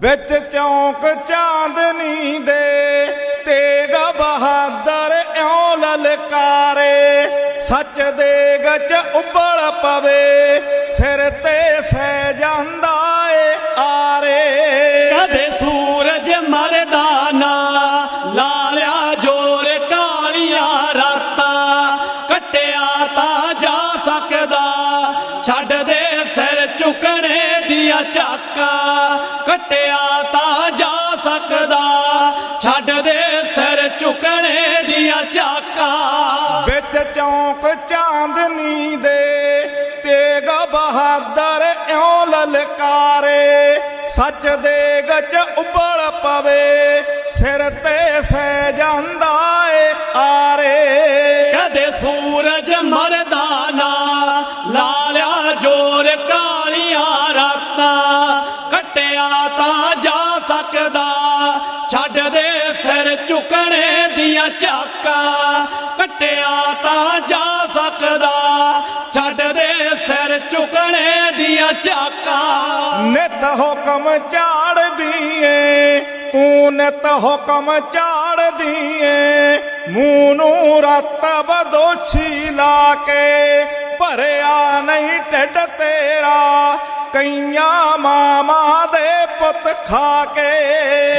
ਵਿੱਚ ਚੌਂਕ ਚਾਂਦਨੀ ਦੇ ਤੇਗ ਬਹਾਦਰ ਇਉਂ ਲਲਕਾਰੇ ਸੱਚ ਦੇ ਗਚ ਉਬਲ ਪਵੇ। ਚਾਂਦਨੀ ਦੇ ਤੇਗ ਬਹਾਦਰ ਇਉਂ ਲਲਕਾਰੇ, ਸੱਚ ਦੇ ਗਚ ਉੱਬਲ ਪਵੇ, ਸਿਰ ਤੇ ਸਹਿ ਜਾਂਦਾ ਏ ਆਰੇ। ਕਦੇ ਸੂਰਜ ਮਰਦਾ ਨਾ, ਲਾਲਿਆ ਜੋਰ ਕਾਲੀਆਂ ਰਾਤਾਂ, ਕਟਿਆ ਤਾਂ ਜਾ ਸਕਦਾ, ਛੱਡ ਦੇ ਸਿਰ ਝੁਕਣੇ ਦੀਆਂ ਝਾਕਾਂ ਕਟਿਆ ਤਾਂ ਜਾ ਝਾਕਾਂ ਨਿਤ ਹੁਕਮ ਝਾੜਦੀ ਏ ਤੂੰ ਨਿਤ ਹੁਕਮ ਝਾੜਦੀ ਏ ਮੂੰਹ ਨੂੰ ਰਤਬ ਦੋਛੀ ਲਾ ਕੇ ਭਰਿਆ ਨਹੀਂ ਢਿੱਡ ਤੇਰਾ ਕਈਆਂ ਮਾਮਾ ਦੇ ਪੁੱਤ ਖਾ ਕੇ।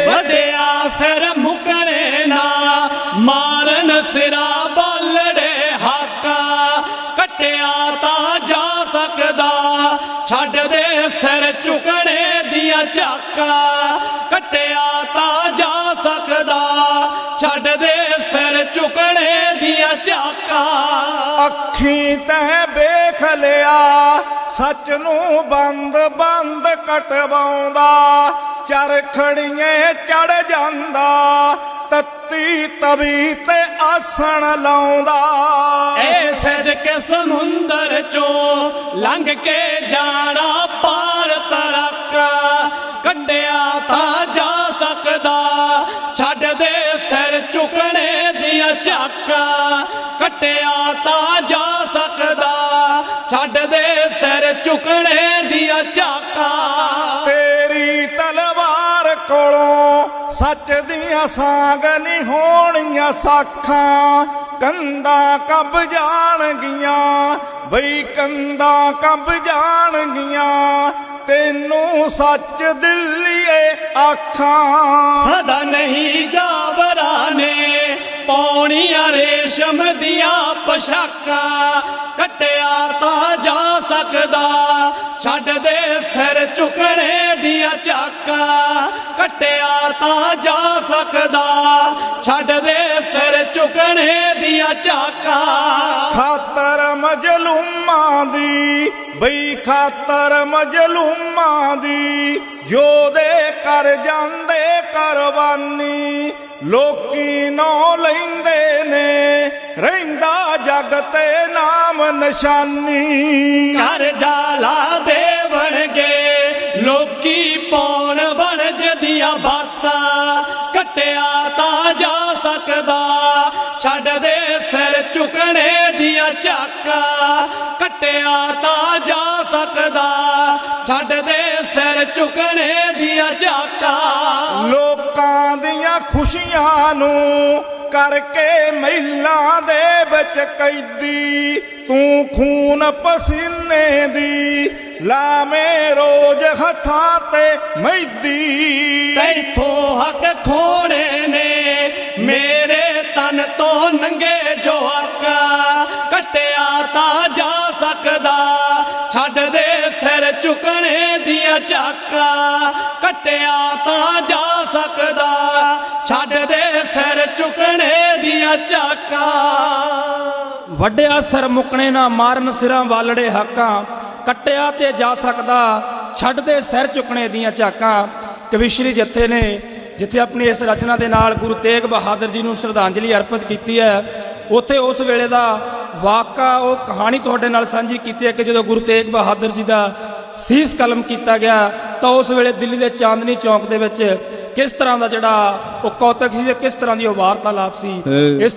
ਵੱਡਿਆ ਸਿਰ ਮੁਕਣੇ ਨਾ ਮਾਰਨ ਸਿਰਾ ਬਾਲੜੇ ਹਾਕਾ ਕਟਿਆ ਤਾਂ ਜਾ ਸਕਦਾ। ਦੀਆਂ ਝਾਕਾਂ ਕਟਿਆ ਤਾਂ ਜਾ ਸਕਦਾ। ਛੱਡ ਦੇ ਸਿਰ ਝੁਕਣੇ ਦੀਆਂ ਝਾਕਾਂ। ਅੱਖੀ ਤੈ ਵੇਖ ਲਿਆ ਸੱਚ ਨੂੰ ਬੰਦ ਬੰਦ ਕਟਵਾਉਂਦਾ। ਚਰਖੜੀਏ ਚੜ ਜਾਂਦਾ ਤੱਤੀ ਤਵੀ ਤੇ ਆਸਣ ਲਾਉਂਦਾ। ਏ ਸਦਕ ਸਮੁੰਦਰ ਚੋਂ ਲੰਘ ਕੇ ਜਾਣਾ ਕੱਢਿਆ ਤਾਂ ਜਾ ਸਕਦਾ। ਛੱਡ ਦੇ ਸਿਰ ਝੁਕਣੇ ਦੀਆਂ ਝਾਕਾਂ। ਕੱਟਿਆ ਤਾਂ ਜਾ ਸਕਦਾ। ਛੱਡ ਦੇ ਸਿਰ ਝੁਕਣੇ ਦੀਆਂ ਝਾਕਾਂ। ਤੇਰੀ ਤਲਵਾਰ ਕੋਲੋਂ ਸੱਚ ਦੀਆਂ ਸਾਗ ਨਹੀਂ ਹੋਣੀਆਂ ਸਾਖਾਂ। ਕੰਦਾ ਕੱਬ ਜਾਣਗੀਆਂ, ਬਈ ਕੰਦਾ ਕੱਬ ਜਾਣਗੀਆਂ, ਤੈਨੂੰ ਸੱਚ ਦਿੱਲੀਏ ਆਖਾਂ ਸਦਾ ਨਹੀਂ ਜਾਬਰਾਂ ਨੇ ਪੌਣੀਆਂ ਰੇਸ਼ਮ ਦੀਆਂ ਪਸ਼ਾਕਾਂ ਕੱਟਿਆ ਤਾਂ ਜਾ ਸਕਦਾ, ਛੱਡ ਦੇ ਸਿਰ ਝੁਕਣੇ ਦੀਆਂ ਝਾਕਾਂ ਕੱਟਿਆ ਤਾਂ ਜਾ ਸਕਦਾ, ਛੱਡ ਦੇ ਸਿਰ ਝੁਕਣੇ ਝਾਕਾਂ ਖਾਤਰ ਮਜਲੂਮਾਂ ਦੀ ਬਈ ਖਾਤਰ ਮਜਲੂਮਾਂ ਦੀ ਯੋਧੇ ਕਰ ਜਾਂਦੇ ਕੁਰਬਾਨੀ ਲੋਕੀ ਨੌ ਲੈਂਦੇ ਨੇ ਰਹਿੰਦਾ ਜਗ ਤੇ ਨਾਮ ਨਿਸ਼ਾਨੀ। ਘਰ ਜਾਲਾ ਦੇ ਬਣਗੇ ਲੋਕੀ ਪੌਣ ਬਣ ਜਦੀਆਂ ਬਾਤਾਂ ਕਟਿਆ ਝਾਕਾਂ ਕਟਿਆ ਤਾਂ ਜਾ ਸਕਦਾ। ਛੱਡ ਦੇ ਸਿਰ ਝੁਕਣੇ ਦੀਆਂ ਝਾਕਾਂ। ਲੋਕਾਂ ਦੀਆਂ ਖੁਸ਼ੀਆਂ ਨੂੰ ਕਰਕੇ ਮਹਿਲਾਂ ਦੇ ਵਿੱਚ ਕੈਦੀ। ਤੂੰ ਖੂਨ ਪਸੀਨੇ ਦੀ ਲਾਵੇਂ ਰੋਜ਼ ਹੱਥਾਂ ਤੇ ਮਹਿਦੀ। ਤੈਥੋਂ ਹੱਕ ਖੋਣੇ ਨੇ। ਤੋਂ ਨੰਗੇ ਜੋ ਆਕਾ ਕਟਿਆ ਤਾਂ ਜਾ ਸਕਦਾ। ਛੱਡ ਦੇ ਸਿਰ ਝੁਕਣੇ ਦੀਆਂ ਝਾਕਾਂ ਕਟਿਆ ਤਾਂ ਜਾ ਸਕਦਾ। ਛੱਡ ਦੇ ਸਿਰ ਝੁਕਣੇ ਦੀਆਂ ਝਾਕਾਂ ਵੱਡਿਆ ਸਿਰ ਮੁਕਣੇ ਨਾ ਮਾਰਨ ਸਿਰਾਂ ਵਾਲੜੇ ਹਾਕਾਂ। ਕੱਟਿਆ ਤੇ ਜਾ ਸਕਦਾ। ਛੱਡ ਦੇ ਸਿਰ ਚੁੱਕਣੇ ਦੀਆਂ ਝਾਕਾਂ ਕਵਿਸ਼ਰੀ ਜੱਥੇ ਨੇ ਜਿੱਥੇ ਆਪਣੀ ਇਸ ਰਚਨਾ ਦੇ ਨਾਲ ਗੁਰੂ ਤੇਗ ਬਹਾਦਰ ਜੀ ਨੂੰ ਸ਼ਰਧਾਂਜਲੀ ਅਰਪਿਤ ਕੀਤੀ ਹੈ ਉੱਥੇ ਉਸ ਵੇਲੇ ਦਾ ਵਾਕਾ ਉਹ ਕਹਾਣੀ ਤੁਹਾਡੇ ਨਾਲ ਸਾਂਝੀ ਕੀਤੀ ਹੈ ਕਿ ਜਦੋਂ ਗੁਰੂ ਤੇਗ ਬਹਾਦਰ ਜੀ ਦਾ ਸੀਸ ਕਲਮ ਕੀਤਾ ਗਿਆ ਤਾਂ ਉਸ ਵੇਲੇ ਦਿੱਲੀ ਦੇ ਚਾਂਦਨੀ ਚੌਕ ਦੇ ਵਿੱਚ ਕਿਸ ਤਰ੍ਹਾਂ ਦਾ ਜਿਹੜਾ ਉਹ ਕੌਤਕ ਸੀ ਤੇ ਕਿਸ ਤਰ੍ਹਾਂ ਦੀ ਉਹ ਵਾਰਤਾਲਾਪ ਸੀ? ਇਸ